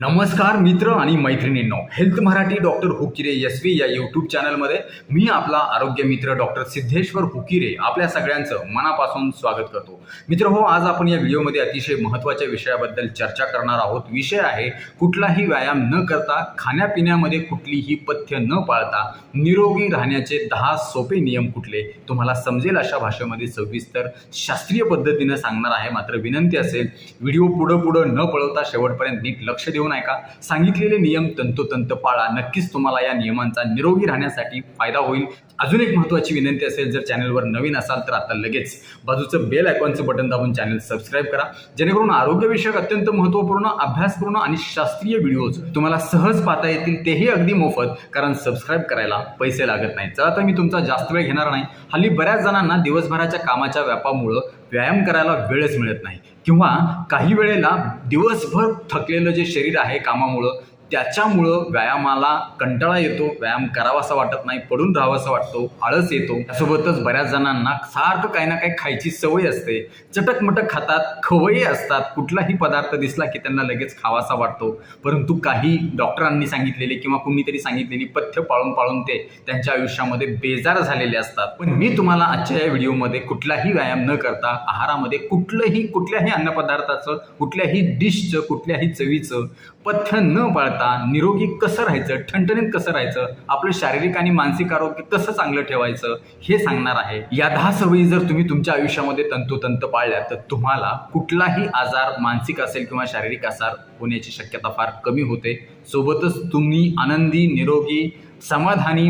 नमस्कार मित्र आणि मैत्रिणींनो हेल्थ मराठी डॉक्टर हुकिरे एस व्ही या यूट्यूब चॅनलमध्ये मी आपला आरोग्य मित्र डॉक्टर सिद्धेश्वर हुकिरे आपल्या सगळ्यांचं मनापासून स्वागत करतो. मित्र हो आज आपण या व्हिडिओमध्ये अतिशय महत्त्वाच्या विषयाबद्दल चर्चा करणार आहोत. विषय आहे कुठलाही व्यायाम न करता खाण्यापिण्यामध्ये कुठलीही पथ्य न पाळता निरोगी राहण्याचे दहा सोपे नियम कुठले? तुम्हाला समजेल अशा भाषेमध्ये सविस्तर शास्त्रीय पद्धतीनं सांगणार आहे. मात्र विनंती असेल व्हिडिओ पुढं पुढं न पळवता शेवटपर्यंत नीट लक्ष देऊन ऐका सांगितलेले नियम तंतोतंत पाळा. नक्कीच तुम्हाला या नियमांचा निरोगी राहण्यासाठी फायदा होईल. अजून एक महत्त्वाची विनंती असेल जर चॅनलवर नवीन असाल तर आता लगेच बाजूचं बेल आयकॉनचं बटन दाबून चॅनल सबस्क्राईब करा. जेणेकरून आरोग्यविषयक अत्यंत महत्त्वपूर्ण अभ्यासपूर्ण आणि शास्त्रीय व्हिडिओज तुम्हाला सहज पाहता येतील. तेही अगदी मोफत कारण सबस्क्राईब करायला पैसे लागत नाही चला तर मी तुमचा जास्त वेळ घेणार नाही. हल्ली बऱ्याच जणांना दिवसभराच्या कामाच्या व्यापामुळं व्यायाम करायला वेळच मिळत नाही. किंवा काही वेळेला दिवसभर थकलेलं जे शरीर आहे कामामुळं त्याच्यामुळं व्यायामाला कंटाळा येतो व्यायाम करावासा वाटत नाही पडून राहावासा वाटतो आळस येतो. त्यासोबतच बऱ्याच जणांना सारखं काही ना काही खायची सवय असते. चटकमटक खातात खवयी असतात. कुठलाही पदार्थ दिसला की त्यांना लगेच खावासा वाटतो. परंतु काही डॉक्टरांनी सांगितलेले किंवा कुणीतरी सांगितलेली पथ्य पाळून पाळून ते त्यांच्या आयुष्यामध्ये बेजार झालेले असतात. पण मी तुम्हाला आजच्या या व्हिडिओमध्ये कुठलाही व्यायाम न करता आहारामध्ये कुठलंही कुठल्याही अन्नपदार्थाचं कुठल्याही डिशचं कुठल्याही चवीचं पथ्य न पाळता निरोगी कसं राहायचं ठणठणीत कसं राहायचं आपलं शारीरिक आणि मानसिक आरोग्य कसं चांगलं ठेवायचं हे सांगणार आहे. या दहा सवयी जर तुम्ही तुमच्या आयुष्यामध्ये तंतोतंत पाळल्या तर तुम्हाला कुठलाही आजार मानसिक असेल किंवा शारीरिक आजार होण्याची शक्यता फार कमी होते. सोबतच तुम्ही आनंदी निरोगी समाधानी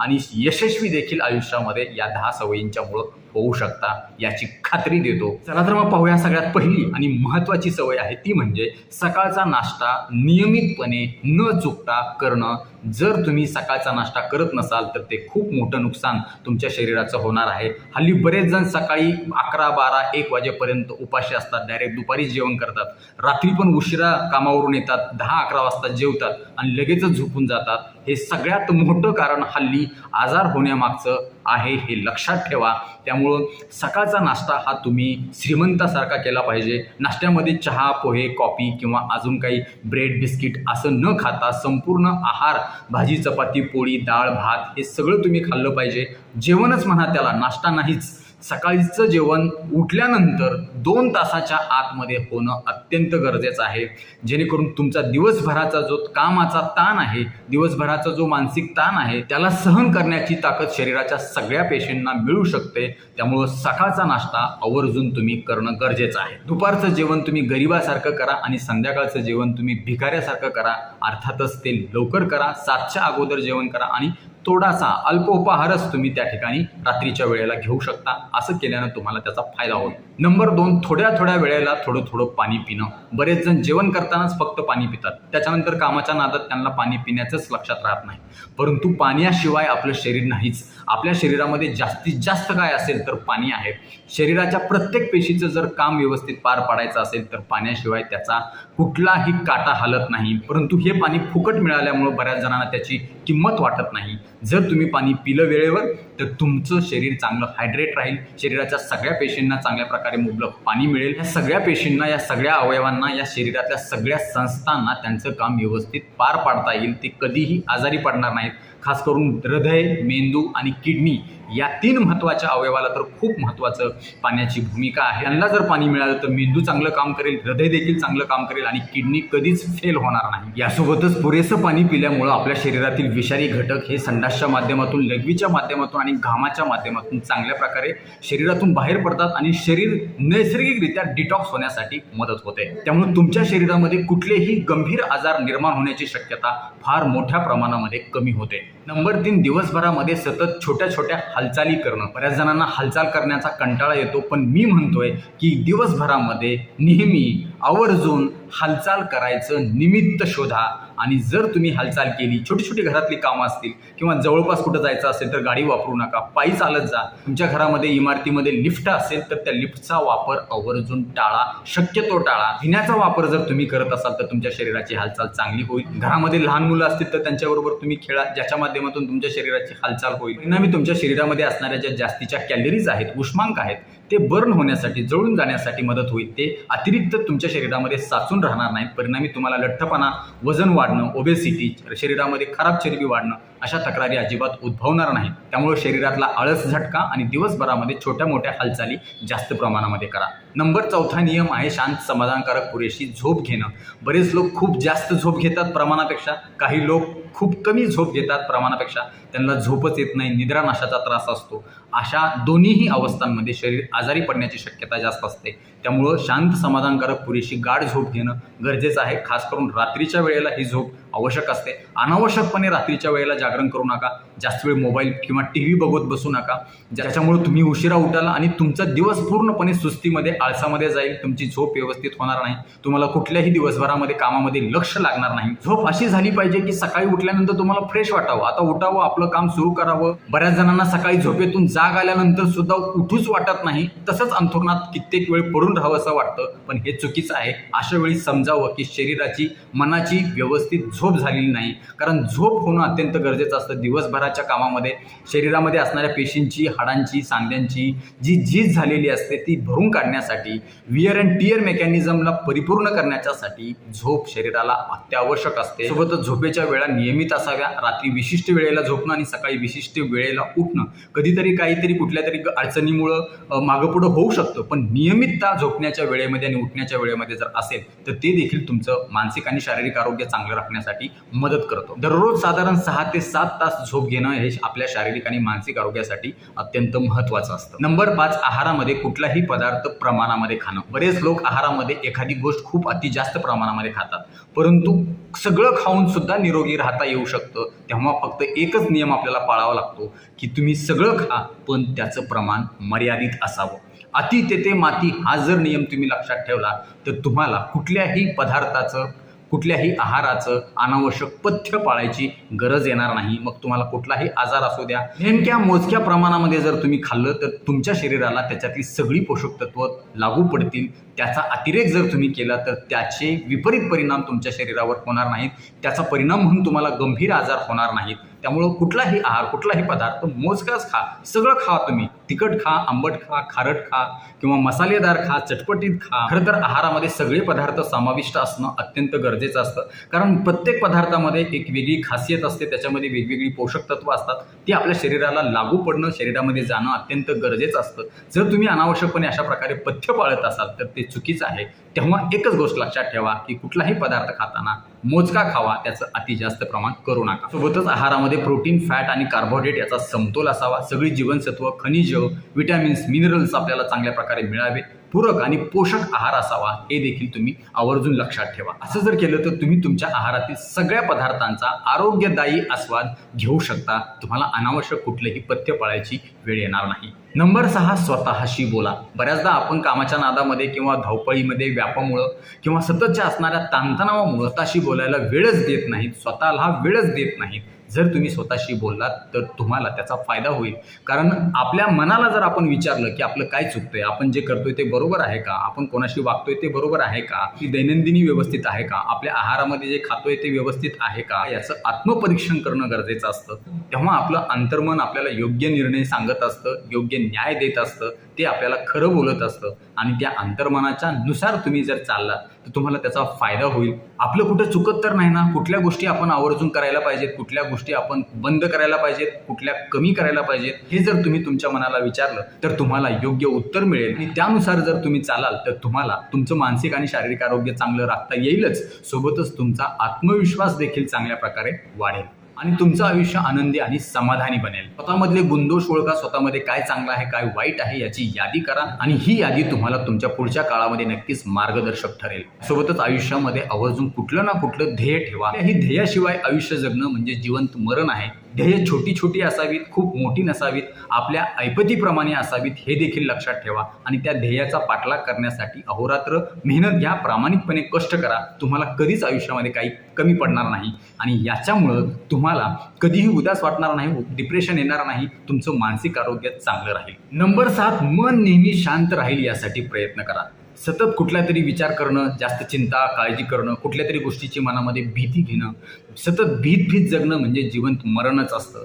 आणि यशस्वी देखील आयुष्यामध्ये या दहा सवयींच्यामुळं होऊ शकता याची खात्री देतो. चला तर मग पाहूया सगळ्यात पहिली आणि महत्त्वाची सवय आहे ती म्हणजे सकाळचा नाश्ता नियमितपणे न चुकता करणं. जर तुम्ही सकाळचा नाश्ता करत नसाल तर ते खूप मोठं नुकसान तुमच्या शरीराचं होणार आहे. हल्ली बरेच जण सकाळी अकरा बारा एक वाजेपर्यंत उपाशी असतात डायरेक्ट दुपारी जेवण करतात. रात्री पण उशिरा कामावरून येतात दहा अकरा वाजता जेवतात आणि लगेचच झोपून जातात. हे सगळ्यात मोठं कारण हल्ली आजार होण्यामागचं आहे हे लक्षात ठेवा. त्यामुळं सकाळचा नाश्ता हा तुम्ही श्रीमंतासारखा केला पाहिजे. नाश्त्यामध्ये चहा पोहे कॉफी किंवा अजून काही ब्रेड बिस्किट असं न खाता संपूर्ण आहार भाजी चपाती पोळी डाळ भात हे सगळं तुम्ही खाल्लं पाहिजे. जेवणच म्हणा त्याला नाश्ता नाहीच. सकाळचं जेवण उठल्यानंतर दोन तासाच्या आतमध्ये होणं अत्यंत गरजेचं आहे. जेणेकरून तुमचा दिवसभराचा जो कामाचा ताण आहे दिवसभराचा जो मानसिक ताण आहे त्याला सहन करण्याची ताकद शरीराच्या सगळ्या पेशींना मिळू शकते. त्यामुळं सकाळचा नाश्ता आवर्जून तुम्ही करणं गरजेचं आहे. दुपारचं जेवण तुम्ही गरिबासारखं करा आणि संध्याकाळचं जेवण तुम्ही भिकाऱ्यासारखं करा. अर्थातच ते लवकर करा सातच्या अगोदर जेवण करा आणि थोडासा अल्पोपाहारच तुम्ही त्या ठिकाणी रात्रीच्या वेळेला घेऊ शकता. असं केल्यानं तुम्हाला त्याचा फायदा होईल. नंबर दोन थोड्या थोड्या वेळेला थोडं थोडं पाणी पिणं. बरेच जण जेवण करतानाच फक्त पाणी पितात. त्याच्यानंतर कामाच्या नादात त्यांना पाणी पिण्याचंच लक्षात राहत नाही. परंतु पाण्याशिवाय आपलं शरीर नाहीच. आपल्या शरीरामध्ये जास्तीत जास्त काय असेल तर पाणी आहे. शरीराच्या प्रत्येक पेशीचं जर काम व्यवस्थित पार पाडायचं असेल तर पाण्याशिवाय त्याचा कुठलाही काटा हलत नाही. परंतु हे पाणी फुकट मिळाल्यामुळं बऱ्याच जणांना त्याची किंमत वाटत नाही. जर तुम्ही पाणी पिलं वेळेवर तर तुमचं शरीर चांगलं हायड्रेट राहील. शरीराच्या सगळ्या पेशींना चांगल्या प्रकारे मुबलक पाणी मिळेल. या सगळ्या पेशींना या सगळ्या अवयवांना या शरीरातल्या सगळ्या संस्थांना त्यांचं काम व्यवस्थित पार पाडता येईल. ते कधीही आजारी पडणार नाहीत. खास करून हृदय मेंदू आणि किडनी या तीन महत्त्वाच्या अवयवाला तर खूप महत्त्वाचं पाण्याची भूमिका आहे. यांना जर पाणी मिळालं तर मेंदू चांगलं काम करेल हृदय देखील चांगलं काम करेल आणि किडनी कधीच फेल होणार नाही. यासोबतच पुरेसं पाणी पिल्यामुळं आपल्या शरीरातील विषारी घटक हे संडासच्या माध्यमातून लघवीच्या माध्यमातून आणि घामाच्या माध्यमातून चांगल्या प्रकारे शरीरातून बाहेर पडतात आणि शरीर नैसर्गिकरित्या डिटॉक्स होण्यासाठी मदत होते. त्यामुळे तुमच्या शरीरामध्ये कुठलेही गंभीर आजार निर्माण होण्याची शक्यता फार मोठ्या प्रमाणामध्ये कमी होते. नंबर तीन दिवसभरामध्ये सतत छोट्या छोट्या हालचाली करणं. बऱ्याच जणांना हालचाल करण्याचा कंटाळा येतो पण मी म्हणतोय की दिवसभरामध्ये नेहमी आवर्जून हालचाल करायचं निमित्त शोधा. आणि जर तुम्ही हालचाल केली छोटी छोटी घरातली कामं असतील किंवा जवळपास कुठं जायचं असेल तर गाडी वापरू नका पायी चालत जा. तुमच्या घरामध्ये इमारतीमध्ये लिफ्ट असेल तर त्या लिफ्टचा वापर आवर्जून टाळा. शक्यतो टाळा. भिण्याचा वापर जर तुम्ही करत असाल तर तुमच्या शरीराची हालचाल चांगली होईल. घरामध्ये लहान मुलं असतील तर त्यांच्याबरोबर तुम्ही खेळा ज्याच्या माध्यमातून तुमच्या शरीराची हालचाल होईल. परिणामी तुमच्या शरीरामध्ये असणाऱ्या ज्या जास्तीच्या कॅलरीज आहेत उष्मांक आहेत ते बर्न होण्यासाठी जळून जाण्यासाठी मदत होईल. ते अतिरिक्त तुमच्या शरीरामध्ये साचून राहणार नाहीत. परिणामी तुम्हाला लठ्ठपणा वजन वाढणं ओबेसिटी शरीरामध्ये खराब चरबी वाढणं अशा तक्रारी अजिबात उद्भवणार नाहीत. त्यामुळे शरीरातला आळस झटका आणि दिवसभरामध्ये छोट्या मोठ्या हालचाली जास्त प्रमाणामध्ये करा. नंबर चौथा नियम आहे शांत समाधानकारक पुरेशी झोप घेणं. बरेच लोक खूप जास्त झोप घेतात प्रमाणापेक्षा. काही लोक खूप कमी झोप घेतात प्रमाणापेक्षा. त्यांना झोपच येत नाही निद्रानाशाचा त्रास असतो. अशा दोन्हीही अवस्थांमध्ये शरीर आजारी पडण्याची शक्यता जास्त असते. त्यामुळं शांत समाधानकारक पुरेशी गाढ झोप घेणं गरजेचं आहे. खास करून रात्रीच्या वेळेला ही झोप आवश्यक असते. अनावश्यकपणे रात्रीच्या वेळेला जागरण करू नका. जास्त वेळ मोबाईल किंवा टी व्ही बघत बसू नका. ज्याच्यामुळे तुम्ही उशिरा उठाल आणि तुमचा दिवस पूर्णपणे सुस्तीमध्ये आळसामध्ये जाईल. तुमची झोप व्यवस्थित होणार नाही. तुम्हाला कुठल्याही दिवसभरामध्ये कामामध्ये लक्ष लागणार नाही. झोप अशी झाली पाहिजे की सकाळी उठल्यानंतर तुम्हाला फ्रेश वाटावं. आता उठावं आपलं काम सुरू करावं. बऱ्याच जणांना सकाळी झोपेतून जाग आल्यानंतर सुद्धा उठूच वाटत नाही. तसंच अंथरुणात कित्येक वेळ पडून राहावं असं वाटतं. पण हे चुकीचं आहे. अशा वेळी समजावं की शरीराची मनाची व्यवस्थित झोप झालेली नाही. कारण झोप होणं अत्यंत गरजेचं असतं. दिवसभरात दिवसभराच्या कामामध्ये शरीरामध्ये असणाऱ्या पेशींची हाडांची सांध्यांची जी झीज झालेली असते ती भरून काढण्यासाठी विअर अँड टिअर मेकॅनिझमला परिपूर्ण करण्याच्यासाठी झोप शरीराला अत्यावश्यक असते. सोबतच झोपेच्या वेळा नियमित असाव्या. रात्री विशिष्ट वेळेला झोपणं आणि सकाळी विशिष्ट वेळेला उठणं. कधीतरी काहीतरी कुठल्या तरी अडचणीमुळं अ, मागं पुढं होऊ शकतं. पण नियमितता झोपण्याच्या वेळेमध्ये आणि उठण्याच्या वेळेमध्ये जर असेल तर ते देखील तुमचं मानसिक आणि शारीरिक आरोग्य चांगलं राखण्यासाठी मदत करतो. दररोज साधारण सहा ते सात तास झोप घेणं हे आपल्या शारीरिक आणि मानसिक आरोग्यासाठी अत्यंत महत्त्वाचं असतं. नंबर पाच आहारामध्ये कुठलाही पदार्थ प्रमाणामध्ये खाणं. बरेच लोक आहारामध्ये एखादी गोष्ट खूप अति जास्त प्रमाणामध्ये खातात. परंतु सगळं खाऊन सुद्धा निरोगी राहता येऊ शकतं. तेव्हा फक्त एकच नियम आपल्याला पाळावा लागतो की तुम्ही सगळं खा पण त्याचं प्रमाण मर्यादित असावं. अति तेथे माती हा जर नियम तुम्ही लक्षात ठेवला तर तुम्हाला कुठल्याही पदार्थाचं कुठल्याही आहाराचं अनावश्यक पथ्य पाळायची गरज येणार नाही. मग तुम्हाला कुठलाही आजार असू द्या. नेमक्या मोजक्या प्रमाणामध्ये जर तुम्ही खाल्लं तर तुमच्या शरीराला त्याच्यातली सगळी पोषक तत्व लागू पडतील. त्याचा अतिरेक जर तुम्ही केला तर त्याचे विपरीत परिणाम तुमच्या शरीरावर होणार नाहीत. त्याचा परिणाम म्हणून तुम्हाला गंभीर आजार होणार नाहीत. त्यामुळं कुठलाही आहार कुठलाही पदार्थ मोजकाच खा. सगळं खा तुम्ही. तिखट खा आंबट खा खारट खा किंवा मसालेदार खा चटपटीत खा. खरं तर आहारामध्ये सगळे पदार्थ समाविष्ट असणं अत्यंत गरजेचं असतं. कारण प्रत्येक पदार्थामध्ये एक वेगळी खासियत असते त्याच्यामध्ये वेगवेगळी पोषक तत्व असतात. ती आपल्या शरीराला लागू पडणं शरीरामध्ये जाणं अत्यंत गरजेचं असतं. जर तुम्ही अनावश्यकपणे अशा प्रकारे पथ्य पाळत असाल तर ते चुकीचं आहे. तेव्हा एकच गोष्ट लक्षात ठेवा की कुठलाही पदार्थ खाताना मोजका खावा त्याचं अति जास्त प्रमाण करू नका. सोबतच आहारामध्ये प्रोटीन फॅट आणि कार्बोहायड्रेट याचा समतोल असावा. सगळी जीवनसत्व खनिज विटॅमिन्स मिनरल्स आपल्याला चांगल्या प्रकारे मिळावे. पूरक आणि पोषक आहार असावा हे देखील तुम्ही आवर्जून लक्षात ठेवा. असं जर केलं तर तुम्ही तुमच्या आहारातील सगळ्या पदार्थांचा आरोग्यदायी आस्वाद घेऊ शकता. तुम्हाला अनावश्यक कुठलेही पथ्य पाळायची वेळ येणार नाही. नंबर सहा स्वतःशी बोला. बऱ्याचदा आपण कामाच्या नादामध्ये किंवा धावपळीमध्ये व्यापामुळं किंवा सततच्या असणाऱ्या ताणतणावामुळं स्वतःशी बोलायला वेळच देत नाहीत. स्वतःला वेळच देत नाहीत. जर तुम्ही स्वतःशी बोललात तर तुम्हाला त्याचा फायदा होईल. कारण आपल्या मनाला जर आपण विचारलं की आपलं काय चुकतंय आपण जे करतोय ते बरोबर आहे का? आपण कोणाशी वागतोय ते बरोबर आहे का? की दैनंदिनी व्यवस्थित आहे का? आपल्या आहारामध्ये जे खातोय ते व्यवस्थित आहे का? याचं आत्मपरीक्षण करणं गरजेचं असतं. तेव्हा आपलं अंतर्मन आपल्याला योग्य निर्णय सांगत असतं योग्य न्याय देत असतं ते आपल्याला खरं बोलत असतं. आणि त्या अंतर्मनाच्या नुसार तुम्ही जर चाललात तर तुम्हाला त्याचा फायदा होईल. आपलं कुठं चुकत तर नाही ना? कुठल्या गोष्टी आपण आवर्जून करायला पाहिजेत? कुठल्या गोष्टी आपण बंद करायला पाहिजेत? कुठल्या कमी करायला पाहिजेत? हे जर तुम्ही तुमच्या मनाला विचारलं तर तुम्हाला योग्य उत्तर मिळेल. आणि त्यानुसार जर तुम्ही चालाल तर तुम्हाला तुमचं मानसिक आणि शारीरिक आरोग्य चांगलं राखता येईलच. सोबतच तुमचा आत्मविश्वास देखील चांगल्या प्रकारे वाढेल. आणि तुमचं आयुष्य आनंदी आणि समाधानी बनेल. स्वतःमधले गुंदोष ओळखा स्वतःमध्ये काय चांगलं आहे काय वाईट आहे याची यादी करा आणि ही यादी तुम्हाला तुमच्या पुढच्या काळामध्ये नक्कीच मार्गदर्शक ठरेल. सोबतच आयुष्यामध्ये आवर्जून कुठलं ना कुठलं ध्येय ठेवा. ही ध्येयाशिवाय आयुष्य जगणं म्हणजे जिवंत मरण आहे. ध्येय छोटी छोटी असावीत खूप मोठी नसावीत आपल्या ऐपतीप्रमाणे असावीत हे देखील लक्षात ठेवा आणि त्या ध्येयाचा पाठलाग करण्यासाठी अहोरात्र मेहनत घ्या प्रामाणिकपणे कष्ट करा. तुम्हाला कधीच आयुष्यामध्ये काही कमी पडणार नाही आणि याच्यामुळं तुम्हाला कधीही उदास वाटणार नाही डिप्रेशन येणार नाही तुमचं मानसिक आरोग्य चांगलं राहील. नंबर सात मन नेहमी शांत राहील यासाठी प्रयत्न करा. सतत कुठला तरी विचार करणं जास्त चिंता काळजी करणं कुठल्या तरी गोष्टीची मनामध्ये भीती घेणं सतत भीत भीत जगणं म्हणजे जिवंत मरणच असतं.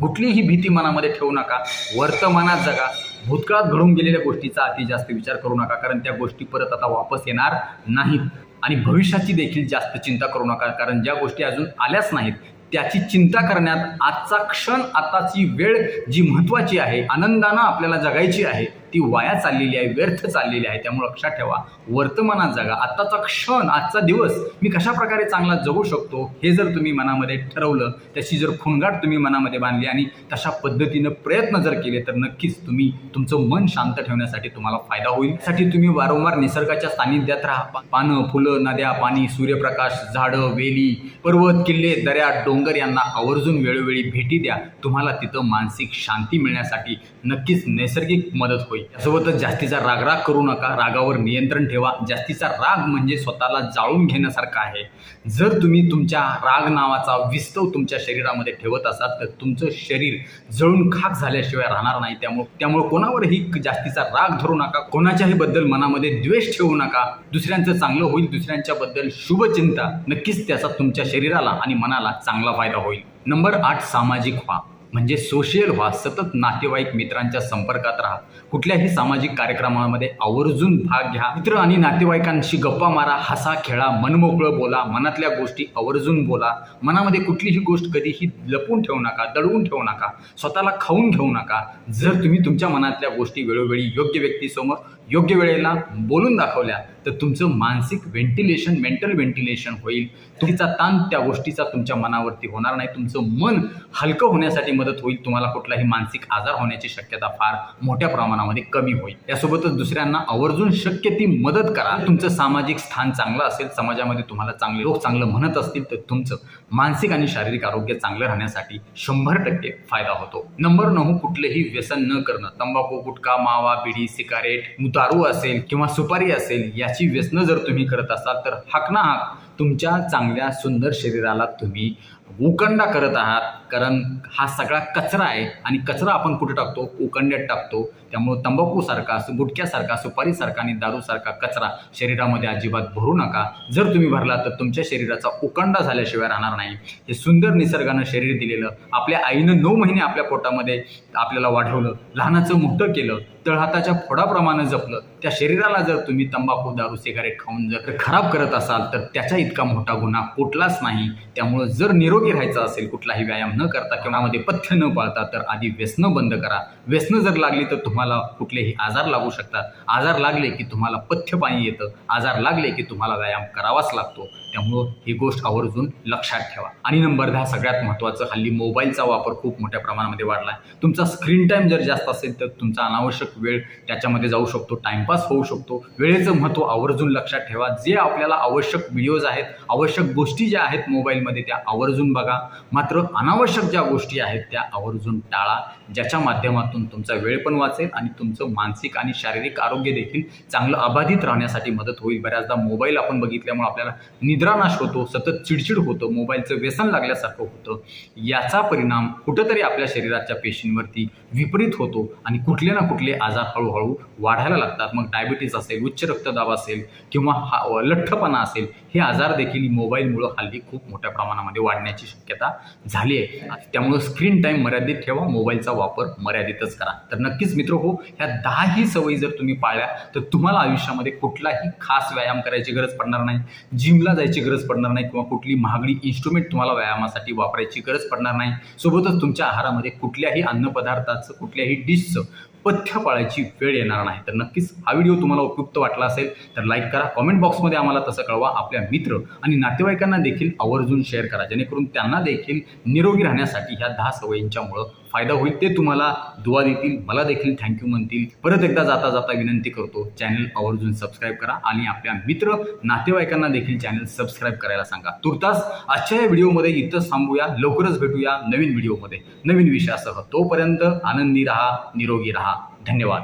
कुठलीही भीती मनामध्ये ठेवू नका. वर्तमानात जगा. भूतकाळात घडून गेलेल्या गोष्टीचा अति जास्त विचार करू नका कारण त्या गोष्टी परत आता वापस येणार नाहीत. आणि भविष्याची देखील जास्त चिंता करू नका कारण ज्या गोष्टी अजून आल्याच नाहीत त्याची चिंता करण्यात आजचा क्षण आताची वेळ जी महत्त्वाची आहे आनंदानं आपल्याला जगायची आहे ती वाया चाललेली आहे व्यर्थ चाललेली आहे त्यामुळे लक्षात ठेवा. वर्तमानात जगा आत्ताचा क्षण आजचा दिवस मी कशा प्रकारे चांगला जगू शकतो हे जर तुम्ही मनामध्ये ठरवलं त्याची जर खुणगाट तुम्ही मनामध्ये बांधली आणि तशा पद्धतीनं प्रयत्न जर केले तर नक्कीच तुम्ही तुमचं मन शांत ठेवण्यासाठी तुम्हाला फायदा होईल. साठी तुम्ही वारंवार निसर्गाच्या सानिध्यात राहा. पानं फुलं नद्या पाणी सूर्यप्रकाश झाडं वेली पर्वत किल्ले दऱ्या डोंगर यांना आवर्जून वेळोवेळी भेटी द्या. तुम्हाला तिथं मानसिक शांती मिळण्यासाठी नक्कीच नैसर्गिक मदत होईल. यासोबतच जास्तीचा रागराग करू नका. रागावर नियंत्रण ठेवा. जास्तीचा राग म्हणजे स्वतःला जाळून घेण्यासारखा आहे. जर तुम्ही तुमच्या राग नावाचा विस्तव तुमच्या शरीरामध्ये ठेवत असाल तर तुमचं शरीर जळून खाक झाल्याशिवाय राहणार नाही. त्यामुळे त्यामुळे कोणावरही जास्तीचा राग धरू नका. कोणाच्याही बद्दल मनामध्ये द्वेष ठेवू नका. दुसऱ्यांचं चांगलं होईल दुसऱ्यांच्याबद्दल शुभचिंता नक्कीच त्याचा तुमच्या शरीराला आणि मनाला चांगला फायदा होईल. नंबर आठ सामाजिक व्हा. म्हणजे सोशियल व्हा सतत नातेवाईक मित्रांच्या संपर्कात राहा. कुठल्याही सामाजिक कार्यक्रमामध्ये आवर्जून भाग घ्या. मित्र आणि नातेवाईकांशी गप्पा मारा हसा खेळा मनमोकळं बोला मनातल्या गोष्टी आवर्जून बोला. मनामध्ये कुठलीही गोष्ट कधीही लपून ठेवू नका दडवून ठेवू नका स्वतःला खाऊन घेऊ नका. जर तुम्ही तुमच्या मनातल्या गोष्टी वेळोवेळी योग्य व्यक्तीसमोर योग्य वेळेला बोलून दाखवल्या तर तुमचं मानसिक व्हेंटिलेशन मेंटल व्हेंटिलेशन होईल. तुमचा ताण त्या गोष्टीचा तुमच्या मनावरती होणार नाही. तुमचं मन हलकं होण्यासाठी मदत होईल. तुम्हाला कुठलाही मानसिक आजार होण्याची शक्यता फार मोठ्या प्रमाणामध्ये कमी होईल. यासोबतच दुसऱ्यांना आवर्जून शक्य ती मदत करा. तुमचं सामाजिक स्थान चांगलं असेल समाजामध्ये तुम्हाला चांगले लोक चांगलं म्हणत असतील तर तुमचं मानसिक आणि शारीरिक आरोग्य चांगलं राहण्यासाठी शंभर टक्के फायदा होतो. नंबर नऊ कुठलंही व्यसन न करणं. तंबाखू गुटखा मावा बिडी सिगारेट दारू असेल किंवा सुपारी असेल याची व्यसनं जर तुम्ही करत असाल तर हाक ना हाक. तुमच्या चांगल्या सुंदर शरीराला तुम्ही उकंडा करत आहात. कारण हा सगळा कचरा आहे आणि कचरा आपण कुठे टाकतो? उकंड्यात टाकतो. त्यामुळं तंबाखूसारखा गुटख्यासारखा सुपारीसारखा आणि दारूसारखा कचरा शरीरामध्ये अजिबात भरू नका. जर तुम्ही भरला तर तुमच्या शरीराचा उकंडा झाल्याशिवाय राहणार नाही. हे सुंदर निसर्गानं शरीर दिलेलं आपल्या आईनं नऊ महिने आपल्या पोटामध्ये आपल्याला वाढवलं लहानाचं मोठं केलं तळहाताच्या फोडाप्रमाणे जपलं त्या शरीराला जर तुम्ही तंबाखू दारू सिगारेट खाऊन जर खराब करत असाल तर त्याच्या इतका मोठा गुन्हा कुठलाच नाही. त्यामुळं जर निरोगी राहायचं असेल कुठलाही व्यायाम न करता किंवामध्ये पथ्य न पाळता तर आधी व्यसनं बंद करा. व्यसनं जर लागली तर तुम्हाला कुठलेही आजार लागू शकतात. आजार लागले की तुम्हाला पथ्य पाणी येतं. आजार लागले की तुम्हाला व्यायाम करावाच लागतो. त्यामुळं ही गोष्ट आवर्जून लक्षात ठेवा. आणि नंबर दहा सगळ्यात महत्त्वाचं हल्ली मोबाईलचा वापर खूप मोठ्या प्रमाणामध्ये वाढला आहे तुमचा स्क्रीन टाईम जर जास्त असेल तर तुमचा अनावश्यक वेळ त्याच्यामध्ये जाऊ शकतो. टाईमपास होऊ शकतो. वेळेचं महत्त्व आवर्जून लक्षात ठेवा. जे आपल्याला आवश्यक व्हिडिओज आहेत आवश्यक गोष्टी ज्या आहेत मोबाईलमध्ये त्या आवर्जून बघा. मात्र अनावश्यक ज्या गोष्टी आहेत त्या आवर्जून टाळा ज्याच्या माध्यमातून तुमचा वेळ पण वाचेल आणि तुमचं मानसिक आणि शारीरिक आरोग्य देखील चांगलं अबाधित राहण्यासाठी मदत होईल. बऱ्याचदा मोबाईल आपण बघितल्यामुळे आपल्याला निद्रानाश होतो सतत चिडचिड होतं मोबाईलचं व्यसन लागल्यासारखं होतं. याचा परिणाम कुठंतरी आपल्या शरीराच्या पेशींवरती विपरीत होतो आणि कुठले ना कुठले आजार हळूहळू वाढायला लागतात. मग डायबिटीस असेल उच्च रक्तदाब असेल किंवा हा लठ्ठपणा असेल हे आजार देखील मोबाईलमुळं हल्ली खूप मोठ्या प्रमाणामध्ये वाढण्याची शक्यता झाली आहे. त्यामुळं स्क्रीन टाईम मर्यादित ठेवा मोबाईलचा वापर मर्यादितच करा. तर नक्कीच मित्र हो ह्या दहाही सवयी जर तुम्ही पाळल्या तर तुम्हाला आयुष्यामध्ये कुठलाही खास व्यायाम करायची गरज पडणार नाही जिमला जायची गरज पडणार नाही किंवा कुठली महागडी इन्स्ट्रुमेंट तुम्हाला व्यायामासाठी वापरायची गरज पडणार नाही. सोबतच तुमच्या आहारामध्ये कुठल्याही अन्नपदार्थाचं कुठल्याही डिशचं पथ्य पाळायची वेळ येणार नाही. तर नक्कीच हा व्हिडिओ तुम्हाला उपयुक्त वाटला असेल तर लाईक करा. कॉमेंट बॉक्समध्ये आम्हाला तसं कळवा. आपल्या मित्र आणि नातेवाईकांना देखील आवर्जून शेअर करा. जेणेकरून त्यांना देखील निरोगी राहण्यासाठी ह्या दहा सवयींच्यामुळं फायदा होईल ते तुम्हाला दुवा देतील मला देखील थँक्यू म्हणतील. परत एकदा जाता जाता विनंती करतो चॅनल आवर्जून सबस्क्राईब करा आणि आपल्या मित्र नातेवाईकांना देखील चॅनल सबस्क्राईब करायला सांगा. तुर्तास आजच्या या व्हिडिओमध्ये इथंच थांबूया लवकरच भेटूया नवीन व्हिडिओमध्ये. नवीन विषयासह. तोपर्यंत आनंदी राहा निरोगी राहा. धन्यवाद.